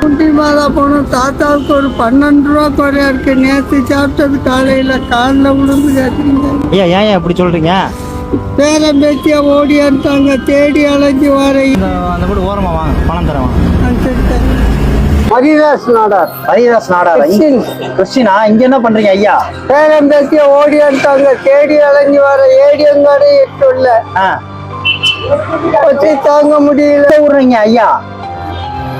பூண்டி மாதா போனோம் தாத்தாவுக்கு ஒரு பன்னெண்டு ரூபா குறையா இருக்கு. நேற்று சாப்பிட்டது காலையில் காலில் விழுந்து கேட்டீங்க ஐயா ஏன் ஏன் இப்படி சொல்றீங்க? பேரன் பேத்தியா ஓடி எடுத்தாங்க தேடி அலைஞ்சு வர. இந்த அந்த வீடு ஓரமா வாங்க. பணம் தரேன் ஹரிதாஸ் நாடார். ஹரிதாஸ் நாடார்? கிறிஸ்டினா. இங்க என்ன பண்றீங்க ஐயா? பேரன் பேத்தியா ஓடி எடுத்தாங்க தேடி அலைஞ்சு வர. எட்டுள்ள ஆ. வச்சு தாங்க முடியல. விடுறீங்க ஐயா?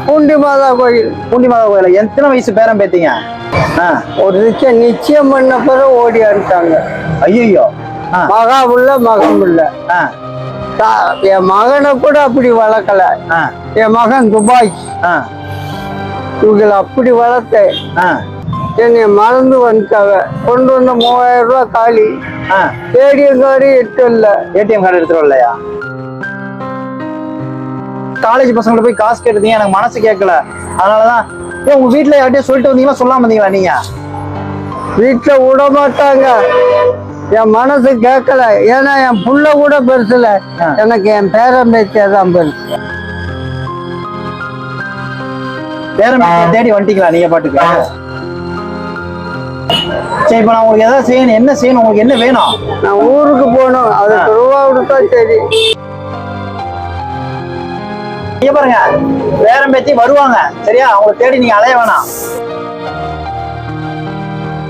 பூண்டி மாதா கோயில். பூண்டி மாதா கோயில? எத்தனை வயசு பேரம் பேத்தீங்க? ஆ. ஒரு நிச்சயம் நிச்சயம் பண்ண பிறகு ஓடி எடுத்தாங்க ஐயோ மகா உள்ள மகம் உள்ள ஆ என் மகனை கூட அப்படி வளர்க்கல. என் மகன் துபாய். இவங்களை அப்படி வளர்த்தேன். என்னை மறந்து வந்துட்டாங்க. கொண்டு வந்த மூவாயிரம் ரூபாய் காலி. ஏடிஎம் கார்டு எட்டு இல்லை ஏடிஎம் கார்டு எடுத்துட்டு வரலையா? காலேஜ் பசங்களை போய் காசு கேட்டீங்க எனக்கு மனசு கேட்கல. அதனாலதான் ஏன் உங்க வீட்டுல யார்கிட்டயும் சொல்லிட்டு வந்தீங்களா? சொல்லாம வந்தீங்களா நீங்க? வீட்டில் விட மாட்டாங்க என் மனசு கேட்கல. ஏன்னா என் புள்ள கூட பெருசுல. எனக்கு என் பேரன் தான் பெருசு. பேத்தியை தேடி வந்துட்டீங்களா நீங்க பாட்டுக்கு? சரி இப்ப நான் உங்களுக்கு எதாவது செய்யணும் என்ன செய்யணும்? உங்களுக்கு என்ன வேணும்? நான் ஊருக்கு போகணும். அதுக்கு ரூபா கொடுத்தா சரி. நீங்க பாருங்க. பேரம் பேத்தி வருவாங்க. சரியா? அவங்களை தேடி நீங்க அலைய வேணாம்.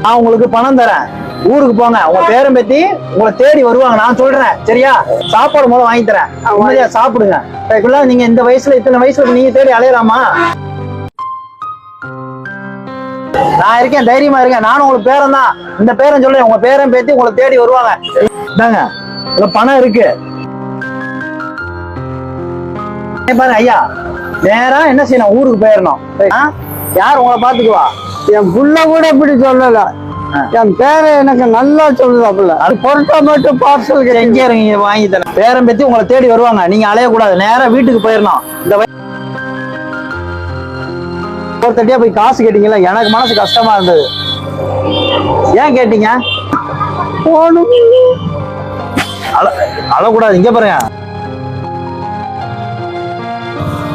நான் உங்களுக்கு பணம் தரேன். ஊருக்கு போங்க. உங்க பேரம் பேத்தி உங்களை தேடி வருவாங்க. நான் சொல்றேன். சரியா? சாப்பாடு முதல்ல வாங்கி தரேன். உண்மையா சாப்பிடுங்க. இப்பெல்லாம் நீங்க இந்த வயசுல இத்தனை வயசுல நீங்க தேடி அலையலாமா? நான் இருக்கேன். தைரியமா இருக்கேன் நானும் உங்களுக்கு பேரன் தான். இந்த பேரன் சொல்றேன். உங்க பேரன் பேத்தி உங்களை தேடி வருவாங்க. இந்தாங்க. இதுல பணம் இருக்கு. இங்க பாருங்க ஐயா. நேரா என்ன செய்யணும்? ஊருக்கு போயிடணும்? யார் உங்களை பாத்துக்குவா என் புள்ள கூட இப்படி சொல்லல. என் பேரை எனக்கு நல்லா சொல்லுதாப்புல. அது பொருட்டா மட்டும் பார்சல் இங்கே இருங்க வாங்கி தரேன் பேரம் பத்தி உங்களை தேடி வருவாங்க. நீங்க அலையக்கூடாது. நேரா வீட்டுக்கு போயிடணும் இந்த ஒருத்தட்டியா போய் காசு கேட்டீங்கல்ல? எனக்கு மனசு கஷ்டமா இருந்தது. ஏன் கேட்டீங்க? போகணும். அழ அழக்கூடாது. இங்க பாருங்க.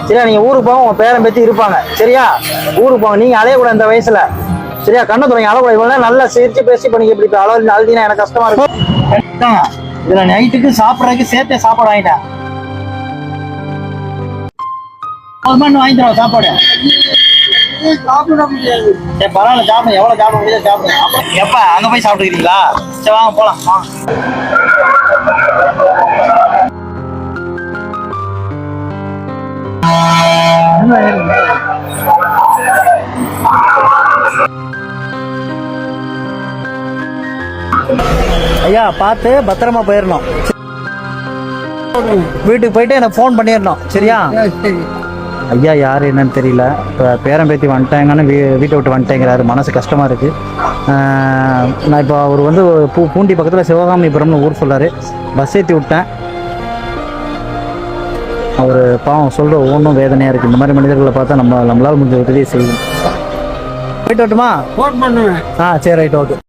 சரியா நீங்க ஊருக்கு போங்க உங்க பேரன் பத்தி இருப்பாங்க. சரியா? ஊருக்கு போங்க. நீங்க அலையக்கூடாது இந்த வயசுல. சரியா? கண்ணை துறைங்க அழக்கூடாது இவ்வளவு நல்லா சேர்த்து பேசி இப்ப நீங்க இப்படி அளவு அழுதினா எனக்கு கஷ்டமா இருக்கும் எடுத்தாங்க. இதுல நைட்டுக்கு சாப்பிட்றதுக்கு சேர்த்தே சாப்பாடு வாங்கிட்டேன். போதுமா, இன்னும் வாங்கி சாப்பாடு. சாப்பிட முடியாது பரவாயில்ல சாப்பிடுங்க எவ்வளவு சாப்பிட முடியாது சாப்பிடுங்க எப்ப அங்க போய் சாப்பிட்டுக்கிறீங்களா? சரி வாங்க போலாம். வாங்க. ஐயா பார்த்து பத்திரமா போயிடணும் வீட்டுக்கு போயிட்டு எனக்கு ஃபோன் பண்ணிடணும் சரியா? சரி ஐயா யார் என்னன்னு தெரியல. இப்போ பேரன் பேத்தி வந்துட்டாங்கன்னு வீ வீட்டை விட்டு வந்துட்டேங்கிறாரு. மனசு கஷ்டமாக இருக்குது நான் இப்போ அவர் வந்து பூ பூண்டி பக்கத்தில் சிவகாமிபுரம்னு ஊர் சொல்றாரு பஸ் ஏற்றி விட்டேன். அவர் பாவம் சொல்கிற ஒன்றும் வேதனையாக இருக்குது இந்த மாதிரி மனிதர்களை பார்த்தா நம்ம நம்மளால் முடிஞ்ச உதவியை செய்யணும் போயிட்டு வரட்டுமா? ஆ சரி ரைட் ஓகே